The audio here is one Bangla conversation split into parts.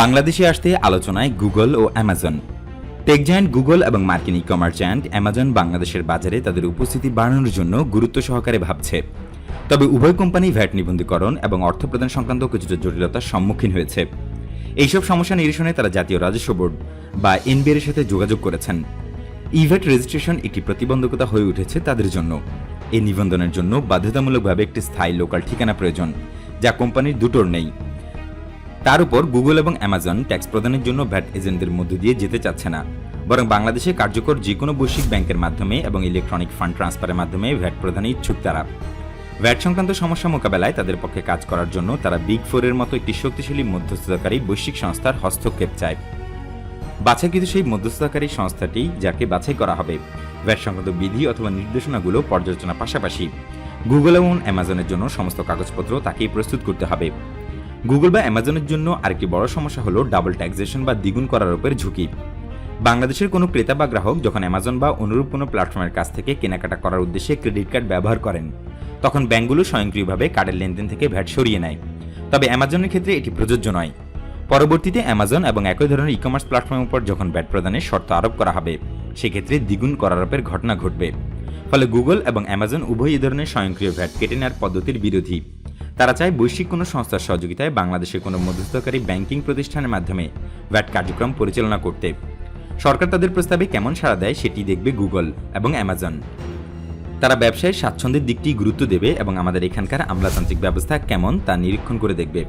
বাংলাদেশে আসতে আলোচনায় গুগল ও অ্যামাজন। টেক জায়ান্ট গুগল এবং মার্কিন ই কমার্স জায়ান্ট অ্যামাজন বাংলাদেশের বাজারে তাদের উপস্থিতি বাড়ানোর জন্য গুরুত্ব সহকারে ভাবছে। তবে উভয় কোম্পানি ভ্যাট নিবন্ধীকরণ এবং অর্থ প্রদান সংক্রান্ত কিছুটা জটিলতার সম্মুখীন হয়েছে। এইসব সমস্যা নিরসনে তারা জাতীয় রাজস্ব বোর্ড বা এনবিআর এর সাথে যোগাযোগ করেছেন। ইভ্যাট রেজিস্ট্রেশন একটি প্রতিবন্ধকতা হয়ে উঠেছে তাদের জন্য। এই নিবন্ধনের জন্য বাধ্যতামূলকভাবে একটি স্থায়ী লোকাল ঠিকানা প্রয়োজন, যা কোম্পানির দুটোর নেই। তার উপর গুগল এবং অ্যামাজন ট্যাক্স প্রদানের জন্য ভ্যাট এজেন্টদের মধ্য দিয়ে যেতে চাচ্ছে না। বরং বাংলাদেশে কার্যকর যে কোনো বৈশ্বিক ব্যাংকের মাধ্যমে এবং ইলেকট্রনিক ফান্ড ট্রান্সফারের মাধ্যমে ভ্যাট প্রদানে ইচ্ছুক তারা। ভ্যাট সংক্রান্ত সমস্যা মোকাবেলায় তাদের পক্ষে কাজ করার জন্য তারা বিগ ফোরের মতো একটি শক্তিশালী মধ্যস্থতাকারী বৈশ্বিক সংস্থার হস্তক্ষেপ চায়। বাছাইকৃত সেই মধ্যস্থতাকারী সংস্থাটি যাকে বাছাই করা হবে। ভ্যাট সংক্রান্ত বিধি অথবা নির্দেশনাগুলো পর্যালোচনার পাশাপাশি গুগল এবং অ্যামাজনের জন্য সমস্ত কাগজপত্র তাকেই প্রস্তুত করতে হবে। গুগল বা অ্যামাজনের জন্য আরেকটি বড় সমস্যা হলো ডাবল ট্যাক্সেশন বা দ্বিগুণ করার উপর ঝুঁকি। বাংলাদেশের কোনো ক্রেতা বা গ্রাহক যখন অ্যামাজন বা অনুরূপ কোনো প্ল্যাটফর্মের কাছ থেকে কেনাকাটা করার উদ্দেশ্যে ক্রেডিট কার্ড ব্যবহার করেন, তখন ব্যাংকগুলো স্বয়ংক্রিয়ভাবে কার্ডের লেনদেন থেকে ভ্যাট সরিয়ে নেয়। তবে অ্যামাজনের ক্ষেত্রে এটি প্রযোজ্য নয়। পরবর্তীতে অ্যামাজন এবং একই ধরনের ই কমার্স প্ল্যাটফর্মের উপর যখন ভ্যাট প্রদানের শর্ত আরোপ করা হবে, সেক্ষেত্রে দ্বিগুণ করারোপের ঘটনা ঘটবে। ফলে গুগল এবং অ্যামাজন উভয় এই ধরনের স্বয়ংক্রিয় ভ্যাট কেটে নেওয়ার পদ্ধতির বিরোধী। তারা চায় বৈশ্বিক কোনো সংস্থার সহযোগিতায় বাংলাদেশের কোনো মধ্যস্থকারী ব্যাংকিং প্রতিষ্ঠানের মাধ্যমে ভ্যাট কার্যক্রম পরিচালনা করতে। সরকার তাদের প্রস্তাবে কেমন সাড়া দেয় সেটি দেখবে গুগল এবং অ্যামাজন। তারা ব্যবসায়ের স্বাচ্ছন্দ্যের দিকটি গুরুত্ব দেবে এবং আমাদের এখানকার আমলাতান্ত্রিক ব্যবস্থা কেমন তা নিরীক্ষণ করে দেখবে।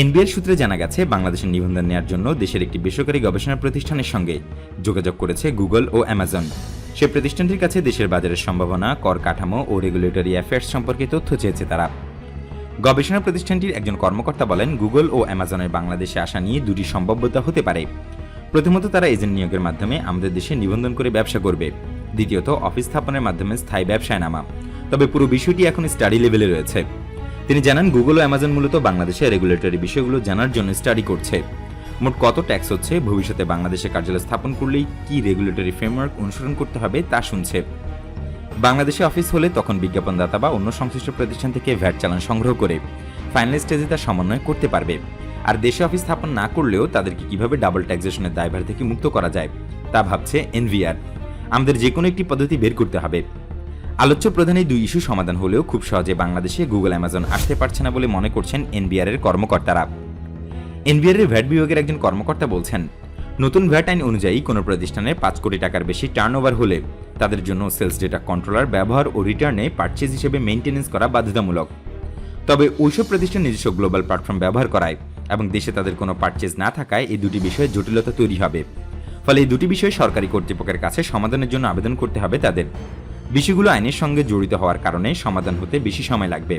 এনবিএল সূত্রে জানা গেছে, বাংলাদেশের নিবন্ধন নেওয়ার জন্য দেশের একটি বেসরকারি গবেষণা প্রতিষ্ঠানের সঙ্গে যোগাযোগ করেছে গুগল ও অ্যামাজন। সে প্রতিষ্ঠানটির কাছে দেশের বাজারের সম্ভাবনা, কর কাঠামো ও রেগুলেটরি অ্যাফেয়ার্স সম্পর্কে তথ্য চেয়েছে তারা। গবেষণা প্রতিষ্ঠানটির একজন কর্মকর্তা বলেন, গুগল ও অ্যামাজনের বাংলাদেশে আসা নিয়ে দুটি সম্ভাব্যতা হতে পারে। প্রথমত, তারা এজেন্ট নিয়োগের মাধ্যমে আমাদের দেশে নিবন্ধন করে ব্যবসা করবে। দ্বিতীয়ত, অফিস স্থাপনের মাধ্যমে স্থায়ী ব্যবসায় নামা। তবে পুরো বিষয়টি এখন স্টাডি লেভেলে রয়েছে। তিনি জানান, গুগল ও অ্যামাজন মূলত বাংলাদেশে রেগুলেটরি বিষয়গুলো জানার জন্য স্টাডি করছে। মোট কত ট্যাক্স হচ্ছে? ভবিষ্যতে বাংলাদেশে কার্যালয় স্থাপন করলেই কি রেগুলেটরি ফ্রেমওয়ার্ক অনুসরণ করতে হবে তা শুনছে। বাংলাদেশে অফিস হলে তখন বিজ্ঞাপনদাতা বা অন্য সংশ্লিষ্ট প্রতিষ্ঠান থেকে ভ্যাট চালান সংগ্রহ করে ফাইনাল স্টেজে তার সমন্বয় করতে পারবে। আর দেশে অফিস স্থাপন না করলেও তাদেরকে কীভাবে ডাবল ট্যাক্সেশনের দায়ভার থেকে মুক্ত করা যায়, তা ভাবছে এনভিআর। আমাদের যে কোনো একটি পদ্ধতি বের করতে হবে। আলোচ্য প্রধান এই দুই ইস্যু সমাধান হলেও খুব সহজে বাংলাদেশে গুগল, অ্যামাজন আসতে পারছে না বলে মনে করছেন এনবিআর এর কর্মকর্তারা। এনবিআর এর ভ্যাট বিভাগের একজন কর্মকর্তা বলছেন নতুন ভ্যাট আইন অনুযায়ী কোনো প্রতিষ্ঠানে পাঁচ কোটি টাকার বেশি টার্নওভার হলে তাদের জন্য সেলস ডেটা কন্ট্রোলার ব্যবহার ও রিটার্নে পারচেজ হিসেবে মেইনটেনেন্স করা বাধ্যতামূলক। তবে ওইসব প্রতিষ্ঠান নিজস্ব গ্লোবাল প্ল্যাটফর্ম ব্যবহার করায় এবং দেশে তাদের কোনো পারচেজ না থাকায় এই দুটি বিষয়ে জটিলতা তৈরি হবে। ফলে এই দুটি বিষয়ে সরকারি কর্তৃপক্ষের কাছে সমাধানের জন্য আবেদন করতে হবে তাদের। বিষয়গুলো আইনের সঙ্গে জড়িত হওয়ার কারণে সমাধান হতে বেশি সময় লাগবে।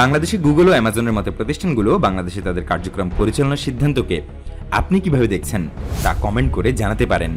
বাংলাদেশে গুগল ও অ্যামাজনের মতো প্রতিষ্ঠানগুলো বাংলাদেশে তাদের কার্যক্রম পরিচালনার সিদ্ধান্তকে আপনি কীভাবে দেখছেন তা কমেন্ট করে জানাতে পারেন।